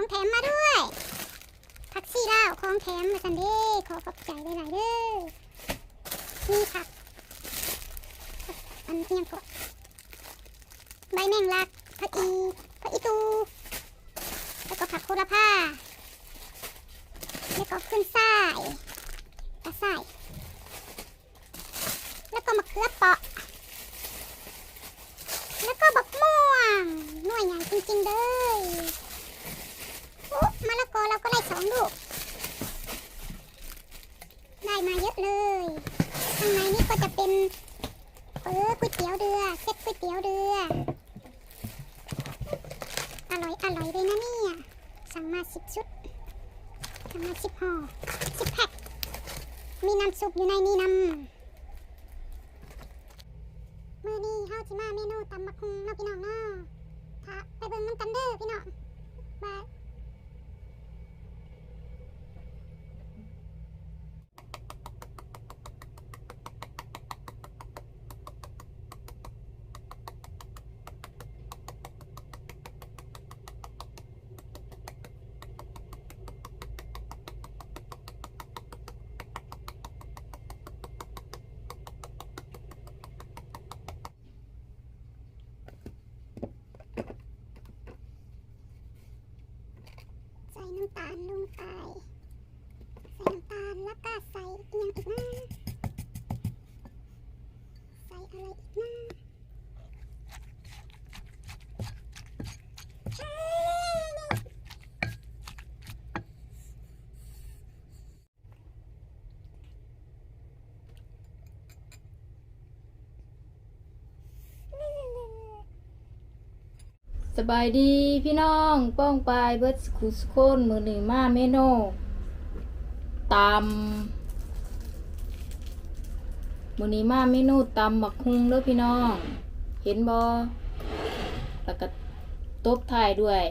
ของแถมมาด้วย ผักซี่ลาวของแถมมาสันเด้ขอขอบใจหลายๆเด้อมีผัก อันนี้ยังก็ใบแมงลักผักอีผักอีตู แล้วก็ผักโคระพาแล้วก็ขึ้นทรายตะไส้แล้วก็มะเขือเปราะ แล้วก็บักม่วงหน่วยใหญ่จริงๆเลย โอ้มะละกอเราก็ได้สองลูก ได้มาเยอะเลย ข้างในนี่ก็จะเป็นเออก๋วยเตี๋ยวเรือเซ็ตก๋วยเตี๋ยวเรือ อร่อยอร่อยเลยนะเนี่ยสั่งมาสิบชุดสั่งมาสิบห่อสิบแพ็คมีน้ำซุปอยู่ในนี้นำมื้อนี้เฮาสิมาเมนูตำบักหุ่งเนาะพี่น้องเนาะถ้าไปเบิ่งมันกันเด้อพี่น้องบาย ใส่น้ำตาลลงไป ใส่น้ำตาลแล้วก็ใส่อีกอย่างอีกนะใส่อะไรอีกนะ สบายดีพี่น้องป้องปลายเบิร์ดสคูสโคนมือหนึ่งมาเมนูตำมือนี้มาเมนูตำบักฮุงเด้อพี่น้อง เห็นบอแล้วก็ตบท้ายด้วย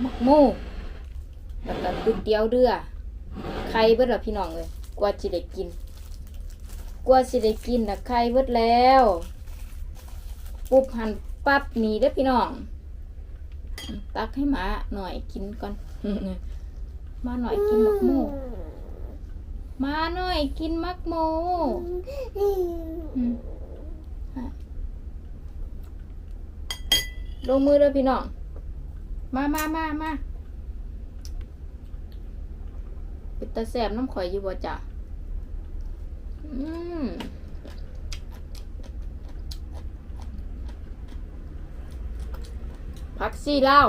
หมักมูแล้วก็ก๋วยเตี๋ยวเรือไข่เบิดละพี่น้องเลยกว่าสิได้กิน กว่าสิได้กินนะไข่เบิร์ดแล้วปุ๊บหันปั๊บหนีเด้อพี่น้อง ตักให้หมาหน่อยกินก่อน มาหน่อยกินมักหมูมาหน่อยกินมักหมูอืมอะลงมือเลยพี่น้อง มามามามาเป็นตาแสบน้ำข่อยอยู่บ่จ้ะอืม ผักซี่ลาว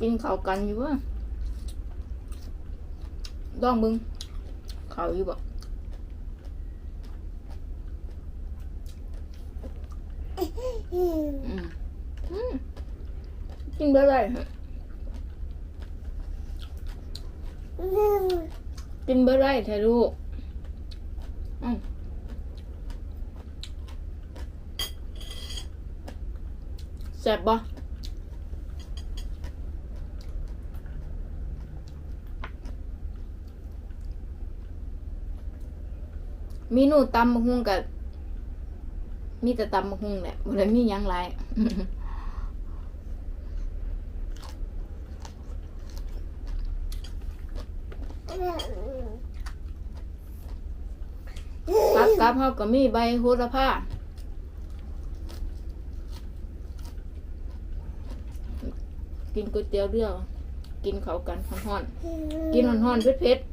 กินข้าวกันอยู่วะลองมึงข้าวอยู่บ่กินเบอร์ไรกินเบอร์ไรแท้ลูก แซ่บบ่เมีหนูตำมะฮุ่งกับมีแต่ตำมะฮุ่งแหละบ่ได้มีหยังหลายกับกับเฮาก็มีใบโหระพา กินก๋วยเตี๋ยวเรือกินเขาวกันฮ้อนๆกินฮ้อนๆเผ็ดๆ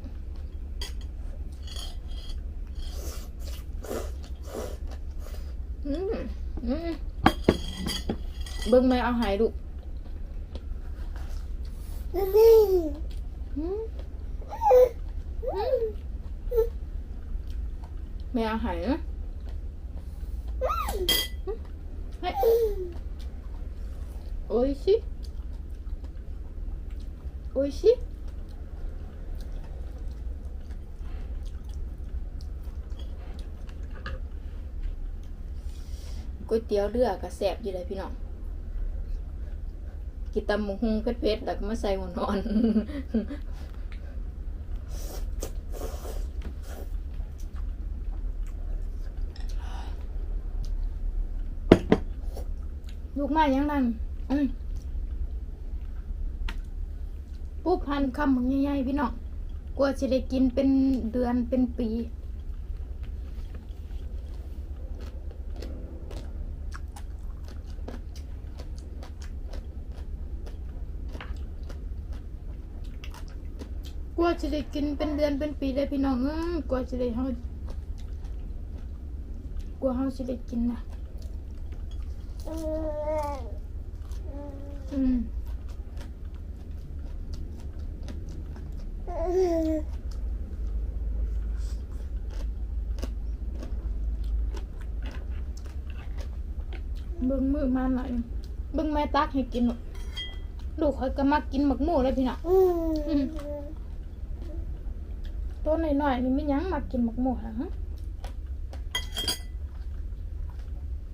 อืมอืมเบิ่งแม่เอาใหายลูกอืมอืมแม่เอาใหายนะเฮ้ยโอ้ยชิ โอ้ยชิก๋วยเตี๋ยวเรือก็แซบอยู่เลยพี่น้องกินตำหมูหุงเผ็ดๆแล้วก็มาใส่หัวนอน ลูกมายังนั่นอืม ปุ๊บพันคำมึงใหญ่ๆพี่น้องกลัวจะได้กินเป็นเดือนเป็นปีกลัวจะได้กินเป็นเดือนเป็นปีเลยพี่น้องเอ้ยกลัวจะได้เฮากลัวเฮาจะได้กินนะอืม เบิ่งมือมาหน่อยเบิ่งแม่ตักให้กินลูกลูกคอยก็มักกินหมักหมูเลยพี่น้องอืมตัวหน่อยๆนี่ไม่ยั้งมากินหมกหมูหรอฮะ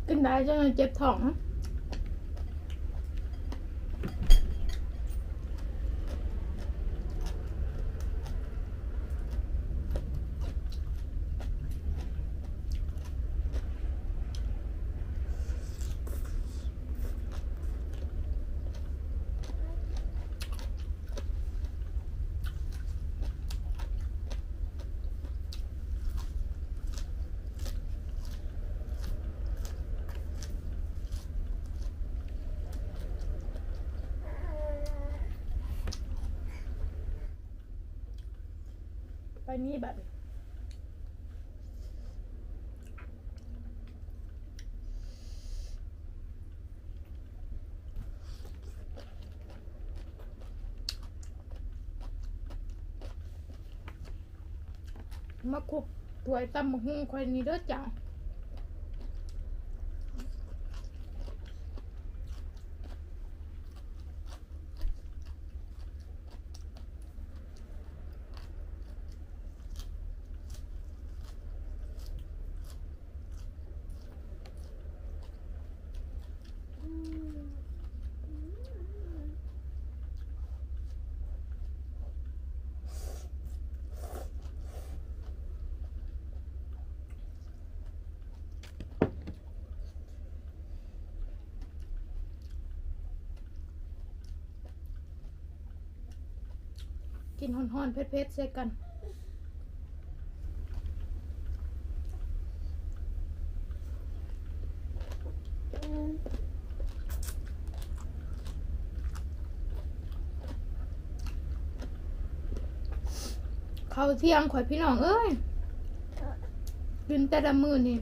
กินได้จนเจ็บท้องนะ ไปนี่แบบมาคุบถวยตำมะฮุ่งคอยนี้เด้อจ้า กินห่อนๆเผ็ดๆใส่กันเขาเที่ยงข่อยพี่น้องเอ้ยกินแต่ละมือนี่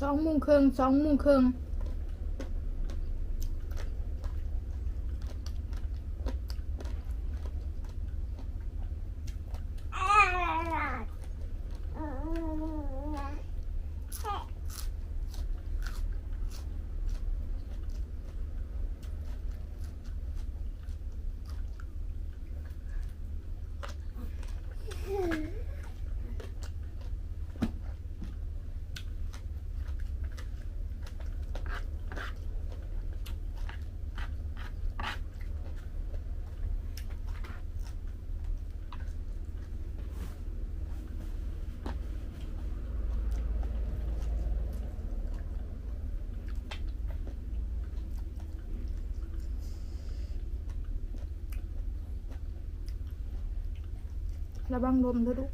สองมุงครึ่งสองมุงครึ่ง ระวังลมด้วยลูก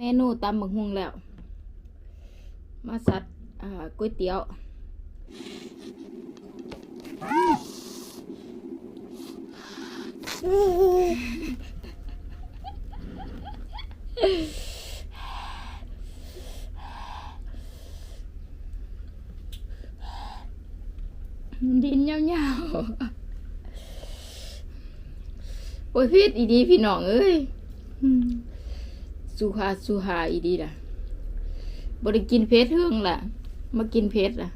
เมนูตำบักฮุงแล้ว มาสัดอ่าก๋วยเตี๋ยวดินยาวๆโอ้ยพิษอีดีพี่น้องเอ้ย สุหาสุหาอีดีล่ะบริกินเพชรเฮืองล่ะ มากินเพชรล่ะ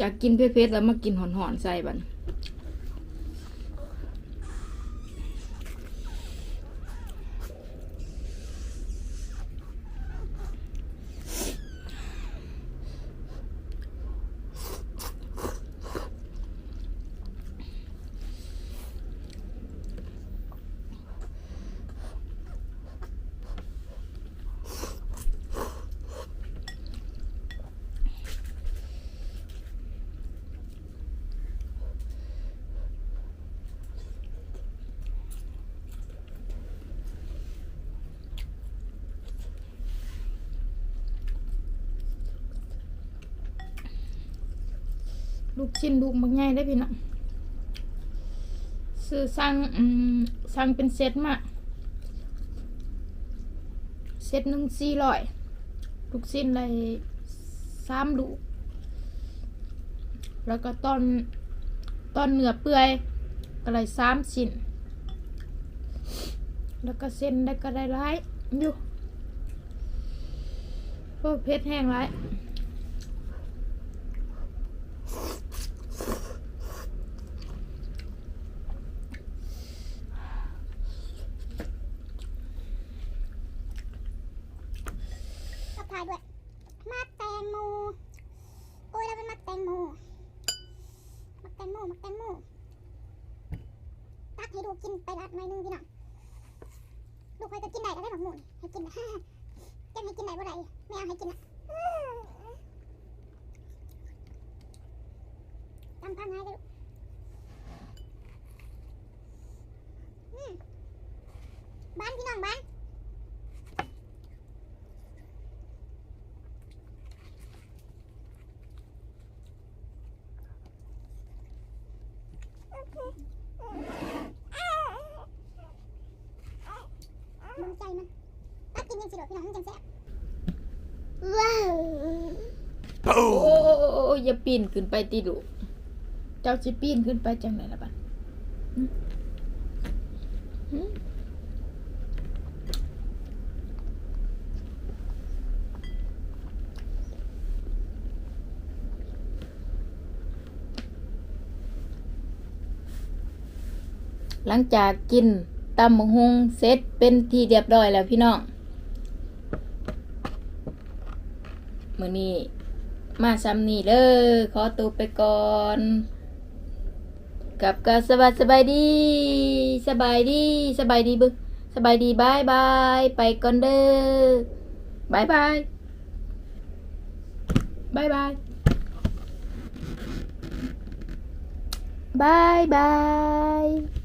จากกินเผ็ดๆแล้วมากินหอนๆใส่บัน ลูกชิ้นลูกมักง่ายได้พี่น้องซื้อสั่งสั่งเป็นเซตมาเซตหนึ่งสี่ร้อยลูกชิ้นเลยสามลูก แล้วก็ตอนตอนเนื้อเปื่อยก็เลยสามชิ้น แล้วก็เส้นได้ก็ได้ร้ายอยู่พราะเพชรแห้งร้าย ทักทายด้วยมาแตงโมโอ้ยเราเป็นมาแตงโมมาแตงโมมาแตงโมตักให้ดูกิน ไปละหน่อยนึงพี่น้องลูกคอยก็กินได้แล้วได้หมกหมูนี่ให้กินนะจะให้กินได้บ่ได้ไม่เอาให้กินนะตำพังไงเลยลูกบ้านพี่น้องบ้าน มึงใจมันตักกินยังสิโดดพี่น้องมันจังแซ่บว้าว โอ้โอ้โอ้โอ้โอ้อย่าปีนขึ้นไปติลูเจ้าสิปีนขึ้นไปจังไหนล่ะบัดหึหึหลังจากกินตำบักฮุงเสร็จเป็นที่เรียบร้อยแล้วพี่น้อง มือนี้ มาซ้ำนี่เลยขอตัวไปก่อนกับก็สบายสบายดี สบายดีสบายดีบึสบายดีบายบายไปก่อนเด้อบายบายบายบายบายบาย